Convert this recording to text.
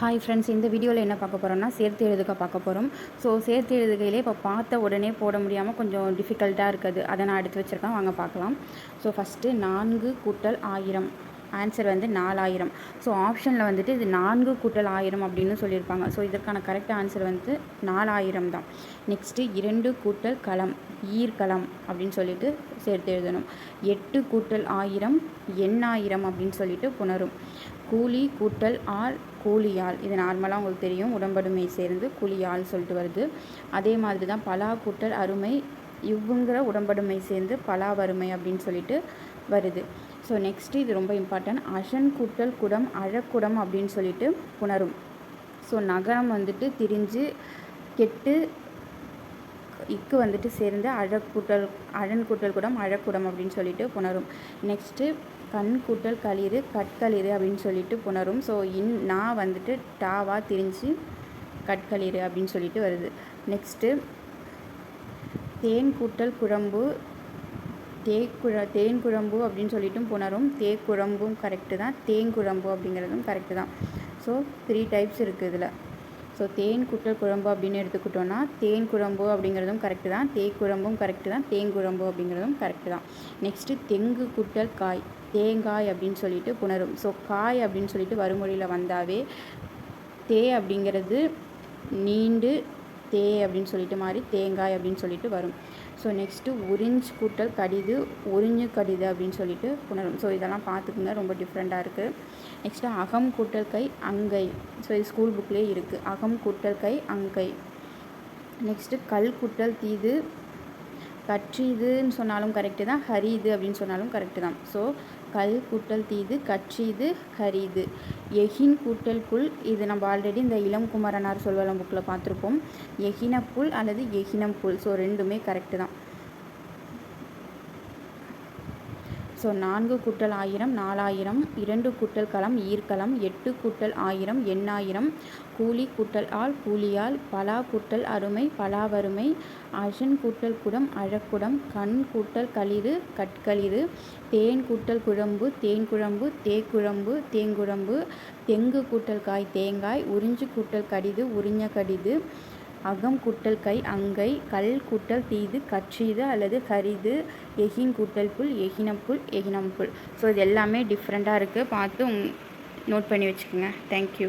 Hi friends இந்த வீடியோவில் என்ன பார்க்க போகிறோம்னா சேர்த்து எழுதுக்க பார்க்க போகிறோம் ஸோ சேர்த்து எழுதுகையிலே இப்போ பார்த்த உடனே போட முடியாமல் கொஞ்சம் டிஃபிகல்ட்டாக இருக்குது. அதை நான் எடுத்து வச்சுருக்கேன். வாங்க பார்க்கலாம். ஸோ ஃபஸ்ட்டு நான்கு கூட்டல் ஆயிரம். ஆன்சர் வந்து நாலாயிரம். ஸோ ஆப்ஷனில் வந்துட்டு இது நான்கு கூட்டல் ஆயிரம் அப்படின்னு சொல்லியிருப்பாங்க. ஸோ இதற்கான கரெக்ட் ஆன்சர் வந்து நாலாயிரம் தான். நெக்ஸ்ட்டு இரண்டு கூட்டல் களம் ஈர்க்களம் அப்படின்னு சொல்லிட்டு சேர்த்து எழுதணும். எட்டு கூட்டல் ஆயிரம் எண்ணாயிரம் அப்படின்னு சொல்லிட்டு புணரும். கூலி கூட்டல் ஆள் கூலியால். இது நார்மலாக உங்களுக்கு தெரியும். உடம்படுமை சேர்ந்து கூலியால் சொல்லிட்டு வருது. அதே மாதிரி தான் பலா கூட்டல் அருமை இவ்வுங்கிற உடம்படுமை சேர்ந்து பலா வறுமை அப்படின்னு சொல்லிட்டு வருது. ஸோ நெக்ஸ்ட்டு இது ரொம்ப இம்பார்ட்டன்ட் அஷன் கூட்டல் குடம் அழக்குடம் அப்படின்னு சொல்லிட்டு புணரும். ஸோ நகரம் வந்துட்டு திரிஞ்சு கெட்டு இக்கு வந்துட்டு சேர்ந்து அழக்கூட்டல் அழன் கூட்டல் குடம் அழக்குடம் அப்படின்னு சொல்லிட்டு புணரும். நெக்ஸ்ட்டு கண் கூட்டல் களிறு கட்களிறு அப்படின்னு சொல்லிட்டு புணரும். ஸோ இன் நான் வந்துட்டு டாவா திரிஞ்சு கட்களிறு அப்படின்னு சொல்லிட்டு வருது. நெக்ஸ்ட்டு தேன் கூட்டல் குழம்பு தேக்குழ தேன் குழம்பு அப்படின்னு சொல்லிட்டும் புணரும். தேக்குழம்பும் கரெக்டு தான். தேங்குழம்பு அப்படிங்கிறதும் கரெக்டு தான். ஸோ த்ரீ டைப்ஸ் இருக்குது இதில். ஸோ தேன் குட்டல் குழம்பு அப்படின்னு எடுத்துக்கிட்டோன்னா தேன் குழம்பு அப்படிங்கிறதும் கரெக்டு தான். தேக்குழம்பும் கரெக்டு தான். தேங்குழம்பு அப்படிங்கிறதும் கரெக்டு தான். நெக்ஸ்ட்டு தெங்கு குட்டல் காய். தேங்காய் அப்படின்னு சொல்லிட்டு புணரும். ஸோ காய் அப்படின்னு சொல்லிட்டு வறுமொழியில் வந்தாவே தே அப்படிங்கிறது நீண்டு தே அப்படின்னு சொல்லிட்டு மாதிரி தேங்காய் அப்படின்னு சொல்லிட்டு வரும். ஸோ நெக்ஸ்ட்டு உறிஞ்சு கூட்டல் கடிது உறிஞ்சு கடிது அப்படின்னு சொல்லிட்டு புணரும். ஸோ இதெல்லாம் பார்த்துக்குங்க. ரொம்ப டிஃப்ரெண்ட்டாக இருக்குது நெக்ஸ்ட்டு அகம் கூட்டல் கை அங்கை. ஸோ இது ஸ்கூல் புக்லேயே இருக்குது அகம் கூட்டல் கை அங்கை. நெக்ஸ்ட்டு கல் கூட்டல் தீது கற்றீதுன்னு சொன்னாலும் கரெக்டு தான் ஹரிது அப்படின்னு சொன்னாலும் கரெக்டு தான். ஸோ கல் கூட்டல் தீது கற்றீது ஹரிது எஹின் கூட்டல் புல் இது நம்ம ஆல்ரெடி இந்த இளம் குமரனார் சொல்வலம் புக்கில் பார்த்துருப்போம். எஹின புல் அல்லது எஹினம் புல் ஸோ ரெண்டுமே கரெக்டு தான். ஸோ நான்கு கூட்டல் ஆயிரம் நாலாயிரம் இரண்டு கூட்டல் களம் ஈர்க்களம் எட்டு கூட்டல் ஆயிரம் எண்ணாயிரம் கூலி கூட்டல் ஆள் கூலியால் பலா கூட்டல் அருமை பலாவருமை அஷன் கூட்டல் குடம் அழக்குடம் கண் கூட்டல் களிறு கட்களிறு தேன் கூட்டல் குழம்பு தேன் குழம்பு தேக்குழம்பு தேங்குழம்பு தெங்கு கூட்டல் காய் தேங்காய் உறிஞ்சு கூட்டல் கடிது உறிஞ்ச கடிது அகம் கூட்டல் கை அங்கை கல் கூட்டல் தீது கற்றீது அல்லது கரிது எகின் கூட்டல் புல் எகினம் புல் புல். ஸோ இது எல்லாமே டிஃப்ரெண்ட்டாக இருக்குது பார்த்து நோட் பண்ணி வச்சுக்கோங்க. தேங்க்யூ